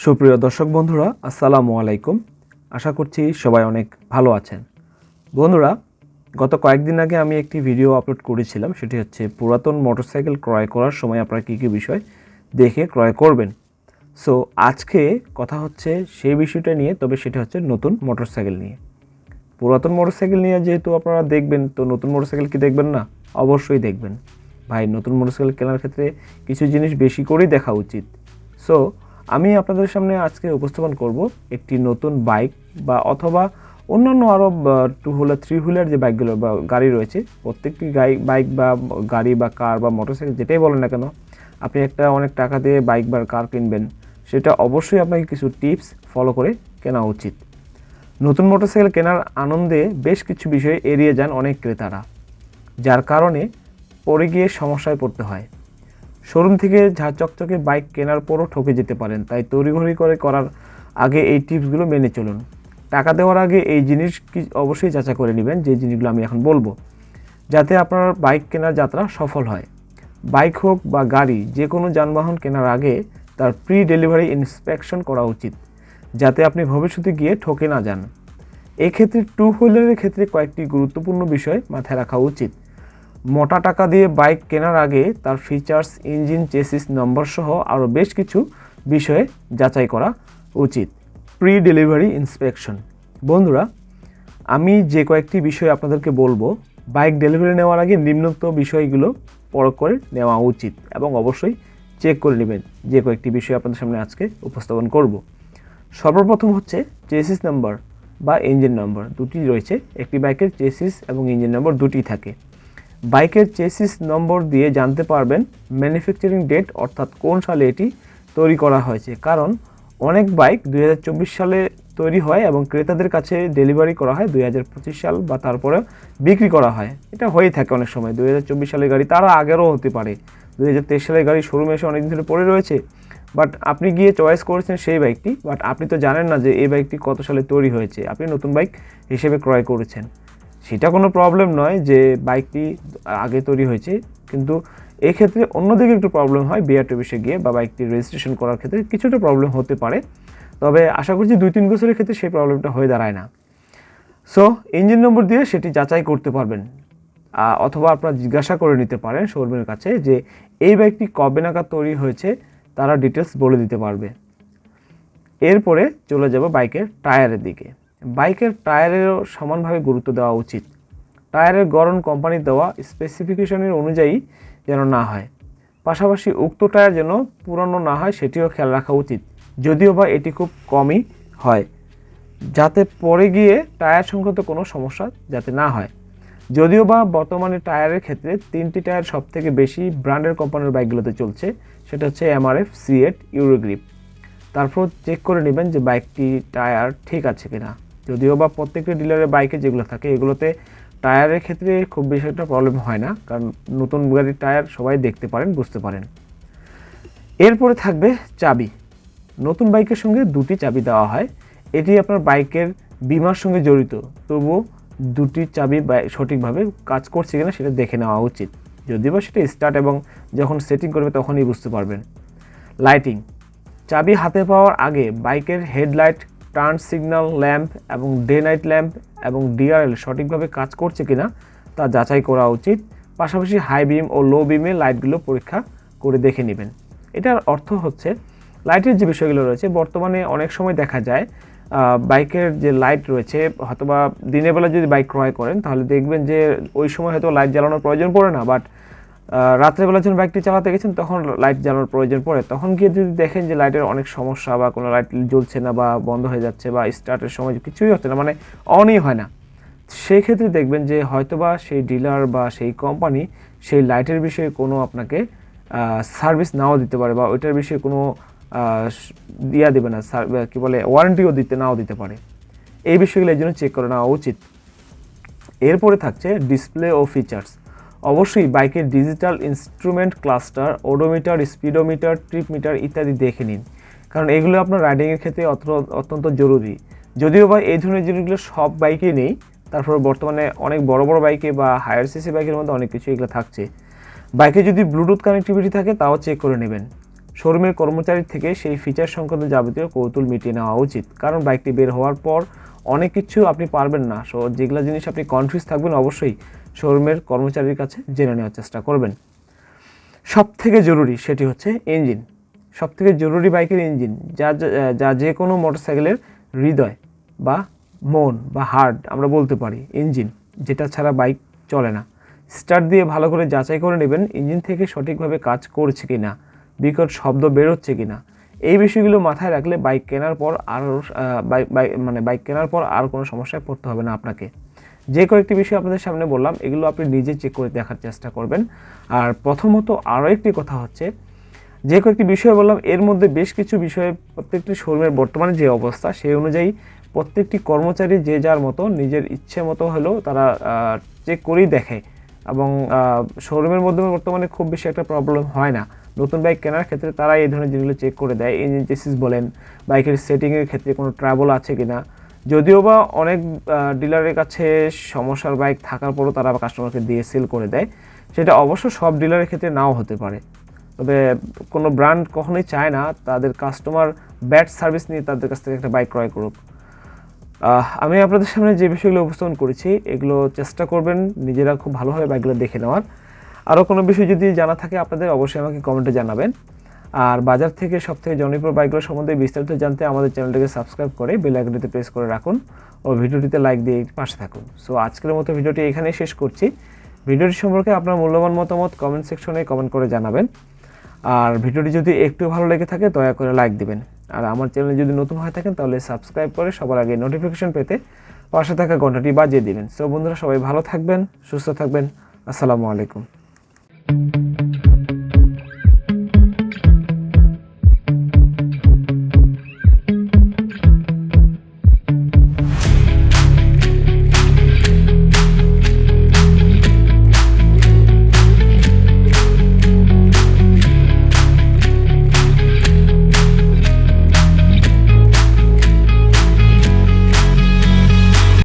সুপ্রিয় দর্শক বন্ধুরা, আসসালামু আলাইকুম। আশা করছি সবাই অনেক ভালো আছেন। বন্ধুরা, গত কয়েকদিন আগে আমি একটি ভিডিও আপলোড করেছিলাম, সেটি হচ্ছে পুরাতন মোটরসাইকেল ক্রয় করার সময় আপনারা কী কী বিষয় দেখে ক্রয় করবেন। সো, আজকে কথা হচ্ছে সেই বিষয়টা নিয়ে, তবে সেটা হচ্ছে নতুন মোটরসাইকেল নিয়ে। পুরাতন মোটরসাইকেল নিয়ে যেহেতু আপনারা দেখবেন, তো নতুন মোটরসাইকেল কি দেখবেন না? অবশ্যই দেখবেন। ভাই, নতুন মোটরসাইকেল কেনার ক্ষেত্রে কিছু জিনিস বেশি করেই দেখা উচিত। সো আমি আপনাদের সামনে আজকে উপস্থাপন করব একটি নতুন বাইক বা অথবা অন্যান্য আরও টু হুইলার থ্রি হুইলার যে বাইকগুলো বা গাড়ি রয়েছে, প্রত্যেকটি গাই, বাইক বা গাড়ি বা কার বা মোটরসাইকেল যেটাই বলেন না কেন, আপনি একটা অনেক টাকা দিয়ে বাইক বা কার কিনবেন, সেটা অবশ্যই আপনাকে কিছু টিপস ফলো করে কেনা উচিত। নতুন মোটরসাইকেল কেনার আনন্দে বেশ কিছু বিষয় এড়িয়ে যান অনেক ক্রেতারা, যার কারণে পরে গিয়ে সমস্যায় পড়তে হয়। শোরুম থেকে ঝাঁ চকচকে বাইক কেনার পরও ঠকে যেতে পারেন, তাই তড়িঘড়ি করে করার আগে এই টিপসগুলো মেনে চলুন। টাকা দেওয়ার আগে এই জিনিস কি অবশ্যই যাচাই করে নেবেন, যে জিনিসগুলো আমি এখন বলব, যাতে আপনার বাইক কেনার যাত্রা সফল হয়। বাইক হোক বা গাড়ি, যে কোনো যানবাহন কেনার আগে তার প্রি ডেলিভারি ইন্সপেকশন করা উচিত, যাতে আপনি ভবিষ্যতে গিয়ে ঠকে না যান। এক্ষেত্রে টু হুইলারের ক্ষেত্রে কয়েকটি গুরুত্বপূর্ণ বিষয় মাথায় রাখা উচিত। মোটা টাকা দিয়ে বাইক কেনার আগে তার ফিচার্স ইঞ্জিন চেসিস নম্বর সহ আরও বেশ কিছু বিষয়ে যাচাই করা উচিত। প্রি ডেলিভারি ইন্সপেকশন বন্ধুরা, আমি যে কয়েকটি বিষয় আপনাদেরকে বলব, বাইক ডেলিভারি নেওয়ার আগে নিম্নোক্ত বিষয়গুলো পরখ করে নেওয়া উচিত এবং অবশ্যই চেক করে নেবেন যে কয়েকটি বিষয় আপনাদের সামনে আজকে উপস্থাপন করব। সর্বপ্রথম হচ্ছে চেসিস নাম্বার বা ইঞ্জিন নাম্বার দুটি রয়েছে, একটি বাইকের চেসিস এবং ইঞ্জিন নাম্বার দুটি থাকে। বাইকের চেসিস নম্বর দিয়ে জানতে পারবেন ম্যানুফ্যাকচারিং ডেট অর্থাৎ কোন সালে এটি তৈরি করা হয়েছে। কারণ অনেক বাইক দুই হাজার চব্বিশ সালে তৈরি হয় এবং ক্রেতাদের কাছে ডেলিভারি করা হয় দুই হাজার পঁচিশ সাল বা তারপরে বিক্রি করা হয়। এটা হয়েই থাকে অনেক সময়। দুই হাজার চব্বিশ সালের গাড়ি তারা আগেরও হতে পারে। দুই হাজার তেইশ সালের গাড়ি শোরুমে এসে অনেকদিন ধরে পড়ে রয়েছে। বাট আপনি গিয়ে চয়েস করেছেন সেই বাইকটি। বাট আপনি তো জানেন না যে এই বাইকটি কত সালে তৈরি হয়েছে। আপনি নতুন বাইক হিসেবে ক্রয় করেছেন। সেটা কোনো প্রবলেম নয় যে বাইকটি আগে তৈরি হয়েছে, কিন্তু এক্ষেত্রে অন্যদিকে একটু প্রবলেম হয় বিআর অফিসে গিয়ে বা বাইকটি রেজিস্ট্রেশন করার ক্ষেত্রে কিছুটা প্রবলেম হতে পারে। তবে আশা করছি দুই তিন বছরের ক্ষেত্রে সেই প্রবলেমটা হয়ে দাঁড়ায় না। সো ইঞ্জিন নম্বর দিয়ে সেটি যাচাই করতে পারবেন। অথবা আপনারা জিজ্ঞাসা করে নিতে পারেন শোরুমের কাছে যে এই বাইকটি কবে নাগাদ তৈরি হয়েছে, তারা ডিটেলস বলে দিতে পারবে। এরপরে চলে যাব বাইকের টায়ারের দিকে। বাইকের টায়ারেরও সমানভাবে গুরুত্ব দেওয়া উচিত। টায়ারের গড়ন কোম্পানির দেওয়া স্পেসিফিকেশনের অনুযায়ী যেন না হয়। পাশাপাশি উক্ত টায়ার যেন পুরনো না হয় সেটিও খেয়াল রাখা উচিত, যদিও বা এটি খুব কমই হয়, যাতে পরে গিয়ে টায়ার সংক্রান্ত কোনো সমস্যা যাতে না হয়। যদিও বা বর্তমানে টায়ারের ক্ষেত্রে তিনটি টায়ার সব থেকে বেশি ব্র্যান্ডের কোম্পানির বাইকগুলোতে চলছে, সেটা হচ্ছে এমআরএফ, সিএট, ইউরোগ্রিপ। তারপর চেক করে নেবেন যে বাইকটি, টায়ার ঠিক আছে কিনা। যদিও বা প্রত্যেকটি ডিলারের বাইকে যেগুলো থাকে, এগুলোতে টায়ারের ক্ষেত্রে খুব বেশি একটা প্রবলেম হয় না, কারণ নতুন গাড়ির টায়ার সবাই দেখতে পারেন, বুঝতে পারেন। এরপরে থাকবে চাবি। নতুন বাইকের সঙ্গে দুটি চাবি দেওয়া হয়। এটি আপনার বাইকের বিমার সঙ্গে জড়িত, তবুও দুটি চাবি সঠিকভাবে কাজ করছে কিনা সেটা দেখে নেওয়া উচিত। যদিও বা সেটা স্টার্ট এবং যখন সেটিং করবে তখনই বুঝতে পারবেন। লাইটিং চাবি হাতে পাওয়ার আগে বাইকের হেডলাইট টার্ন সিগন্যাল ল্যাম্প এবং ডে নাইট ল্যাম্প এবং ডিআরএল সঠিকভাবে কাজ করছে কিনা তা যাচাই করা উচিত। পাশাপাশি হাই বিম ও লো বিমে লাইটগুলো পরীক্ষা করে দেখে নেবেন। এটার অর্থ হচ্ছে, লাইটের যে বিষয়গুলো রয়েছে, বর্তমানে অনেক সময় দেখা যায় বাইকের যে লাইট রয়েছে, হয়তোবা দিনের বেলা যদি বাইক ক্রয় করেন, তাহলে দেখবেন যে ওই সময় হয়তো লাইট জ্বালানোর প্রয়োজন পড়ে না, বাট রাত্রেবেলা যখন বাইকটি চালাতে গেছেন, তখন লাইট জ্বালানোর প্রয়োজন পড়ে। তখন গিয়ে যদি দেখেন যে লাইটের অনেক সমস্যা বা কোনো লাইট জ্বলছে না বা বন্ধ হয়ে যাচ্ছে বা স্টার্টের সময় কিছুই হচ্ছে না মানে অনই হয় না। সেই ক্ষেত্রে দেখবেন যে হয়তোবা সেই ডিলার বা সেই কোম্পানি সেই লাইটের বিষয়ে কোনো আপনাকে সার্ভিস নাও দিতে পারে বা ওইটার বিষয়ে কোনো স- দেবে না কি বলে ওয়ারেন্টিও দিতে, নাও দিতে পারে। এই বিষয়গুলো এই জন্য চেক করে নেওয়া উচিত। এরপরে থাকছে ডিসপ্লে ও ফিচার্স অবশ্যই বাইকের digital instrument cluster, odometer, speedometer trip meter ইত্যাদি দেখে নিন। কারণ এগুলো আপনার রাইডিংয়ের ক্ষেত্রে অত- অত্যন্ত জরুরি। যদিও বা এই ধরনের জিনিসগুলো সব বাইকে নেই, তারপর বর্তমানে অনেক বড় বড় বাইকে বা হায়ার সিসি বাইকের মধ্যে অনেক কিছু এগুলো থাকছে। বাইকে যদি ব্লুটুথ কানেক্টিভিটি থাকে, তাও চেক করে নেবেন। শোরুমের কর্মচারী থেকে সেই ফিচার সংক্রান্ত যাবতীয় কৌতুল মিটিয়ে নেওয়া উচিত। কারণ বাইকটি বের হওয়ার পর অনেক কিছু আপনি পারবেন না। সো যেগুলো জিনিস আপনি কনফিউজ থাকবেন, অবশ্যই শোরুমের কর্মচারীর কাছে জেনে নেওয়ার চেষ্টা করবেন। সব থেকে জরুরি সেটি হচ্ছে ইঞ্জিন। সব থেকে জরুরি বাইকের ইঞ্জিন, যা যা- যা কোনো মোটরসাইকেলের হৃদয় বা মন বা হার্ট, আমরা বলতে পারি ইঞ্জিন, যেটা ছাড়া বাইক চলে না। স্টার্ট দিয়ে ভালো করে যাচাই করে নেবেন ইঞ্জিন থেকে সঠিকভাবে কাজ করছে কি না বিকট শব্দ বেরোচ্ছে কি না এই বিষয়গুলো মাথায় রাখলে বাইক কেনার পর বাইক মানে বাইক কেনার পর আর কোনো সমস্যায় পড়তে হবে না আপনাকে। যে কয়েকটি বিষয় আপনাদের সামনে বললাম, এগুলো আপনি নিজে চেক করে দেখার চেষ্টা করবেন। আর প্রথমত আরও একটি কথা হচ্ছে, যে কয়েকটি বিষয় বললাম, এর মধ্যে বেশ কিছু বিষয়ে প্রত্যেকটি শোরুমের বর্তমানে যে অবস্থা, সেই অনুযায়ী প্রত্যেকটি কর্মচারী যে যার মতো, নিজের ইচ্ছে মতো হলেও তারা চেক করেই দেখে। এবং শোরুমের মধ্যে বর্তমানে খুব বেশি একটা প্রবলেম হয় না। নতুন বাইক কেনার ক্ষেত্রে তারা এই ধরনের জিনিসগুলো চেক করে দেয়। ইঞ্জিন চেসিস বলেন, বাইকের সেটিংয়ের ক্ষেত্রে কোনো ট্রাবল আছে কিনা? যদিও বা অনেক ডিলারের কাছে সমস্যার বাইক থাকার পরও তারা কাস্টমারকে দিয়ে সেল করে দেয়। সেটা অবশ্য সব ডিলারের ক্ষেত্রে নাও হতে পারে। তবে কোনো ব্র্যান্ড কখনোই চায় না তাদের কাস্টমার ব্যাড সার্ভিস নিয়ে তাদের কাছ থেকে একটা বাইক ক্রয় করুক। আমি আপনাদের সামনে যে বিষয়গুলো উপস্থাপন করেছি, এগুলো চেষ্টা করবেন নিজেরা খুব ভালোভাবে বাইকগুলো দেখে নেওয়ার। আরও কোনো বিষয় যদি জানা থাকে আপনাদের, অবশ্যই আমাকে কমেন্টে জানাবেন। আর বাজার থেকে সব থেকে জনপ্রিয় বাইকগুলো সম্বন্ধে বিস্তারিত জানতে আমাদের চ্যানেলটিকে সাবস্ক্রাইব করে বেল আইকনটিতে প্রেস করে রাখুন ও ভিডিওটিতে লাইক দিয়ে পাশে থাকুন। সো আজকের মতো ভিডিওটি এখানেই শেষ করছি। ভিডিওটি সম্পর্কে আপনার মূল্যবান মতামত কমেন্ট সেকশনে কমেন্ট করে জানাবেন। আর ভিডিওটি যদি একটু ভালো লেগে থাকে, দয়া করে লাইক দিবেন। আর আমার চ্যানেলে যদি নতুন হয়ে থাকেন, তাহলে সাবস্ক্রাইব করে সবার আগে নোটিফিকেশন পেতে পাশে থাকা ঘন্টাটি বাজিয়ে দিবেন। সো বন্ধুরা সবাই ভালো থাকবেন, সুস্থ থাকবেন। আসসালামু আলাইকুম।